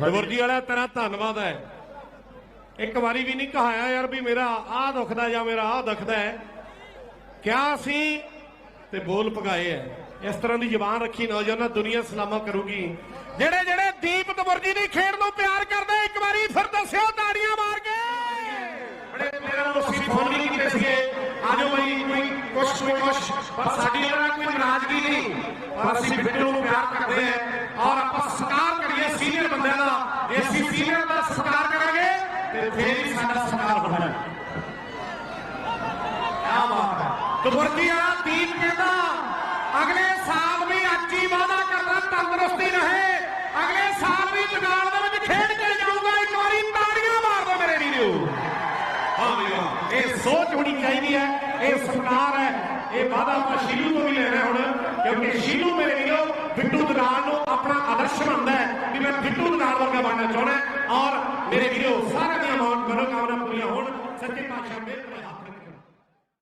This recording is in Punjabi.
ਦਵਰਜੀ ਵਾਲਾ ਤੇਰਾ ਧੰਨਵਾਦ ਹੈ। ਇੱਕ ਵਾਰੀ ਵੀ ਨਹੀਂ ਕਹਾਇਆ ਯਾਰ ਵੀ ਮੇਰਾ ਆਹ ਦੁਖਦਾ ਜਾਂ ਮੇਰਾ ਆਹ ਦੁਖਦਾ ਹੈ। ਕਿਆ ਸੀ? ਤੇ ਬੋਲ ਪਗਾਏ ਐ ਇਸ ਤਰ੍ਹਾਂ ਦੀ ਜ਼ਬਾਨ ਰੱਖੀ ਨੌਜਵਾਨਾਂ ਦੁਨੀਆ ਸਲਾਮਾ ਕਰੂਗੀ। ਜਿਹੜੇ ਜਿਹੜੇ ਦੀਪ ਦਵਰਜੀ ਦੀ ਖੇਡ ਨੂੰ ਪਿਆਰ ਕਰਦੇ ਇੱਕ ਵਾਰੀ ਫਿਰ ਦੱਸਿਓ ਤਾੜੀਆਂ ਮਾਰ ਕੇ। ਬੜੇ ਪਲੇਅਰਾਂ ਨੂੰ ਅਸੀਂ ਫੋਨ ਵੀ ਕੀਤੇ ਸੀਗੇ। ਆਜੋ ਬਈ ਕੋਈ ਕੁਛ ਕੋਈ ਕੁਛ। ਪਰ ਸਾਡੀ ਨਾਲ ਕੋਈ ਨਾਰਾਜ਼ਗੀ ਨਹੀਂ। ਪਰ ਅਸੀਂ ਬਿੱਟੂ ਨੂੰ ਪਿਆਰ ਕਰਦੇ ਹਾਂ ਔਰ ਆਪਾਂ ਸਤਿਕਾਰ ਕਰੀਏ ਦਾ ਜੇ ਸੀਨੀਅਰ ਦਾ ਸਤਿਕਾਰ ਕਰਾਂਗੇ, ਤੇ ਫੇਰ ਹੀ ਸਾਡਾ ਸਤਿਕਾਰ ਹੋਣਾ ਹੈ। ਬਾਤ ਹੈ। ਕਬਰਤੀ ਦੀਪ ਕਹਿੰਦਾ, ਅਗਲੇ ਸਾਲ ਵੀ ਅੱਜ ਹੀ ਵਾਅਦਾ ਕਰਦਾ ਤੰਦਰੁਸਤੀ ਰਹੇ। ਅਗਲੇ ਸਾਲ ਵੀ ਜਗਾਲ ਦੇ ਵਿੱਚ ਖੇਡ ਕੇ ਜਾਊਗਾ ਇੱਕ ਵਾਰੀ ਤਾੜੀਆਂ ਮਾਰ ਦਿਓ ਮੇਰੇ ਵੀਰੋ। ਹਾਂ ਵੀ ਇਹ ਸੋਚ ਹੋਣੀ ਚਾਹੀਦੀ ਹੈ, ਇਹ ਸਤਿਕਾਰ ਹੈ, ਇਹ ਵਾਅਦਾ ਆਪਾਂ ਸ਼ੀਲੂ ਤੋਂ ਵੀ ਲੈਣਾ ਹੁਣ ਕਿਉਂਕਿ ਸ਼ੀਲੂ ਮੇਰੇ ਵੀਰੋ ਬਿੱਟੂ ਦਰਾਨ ਨੂੰ ਆਪਣਾ ਆਦਰਸ਼ ਮੰਨਦਾ ਹੈ ਵੀ ਮੈਂ ਬਿੱਟੂ ਬਣਨਾ ਚਾਹੁੰਦਾ ਔਰ ਮੇਰੇ ਵੀਰੋ, ਸਾਰਿਆਂ ਦੀਆਂ ਮਨੋਕਾਮਨਾ ਪੂਰੀਆਂ ਹੋਣ। ਸੱਚੇ ਪਾਤਸ਼ਾਹ ਮੇਰੇ ਹੱਥ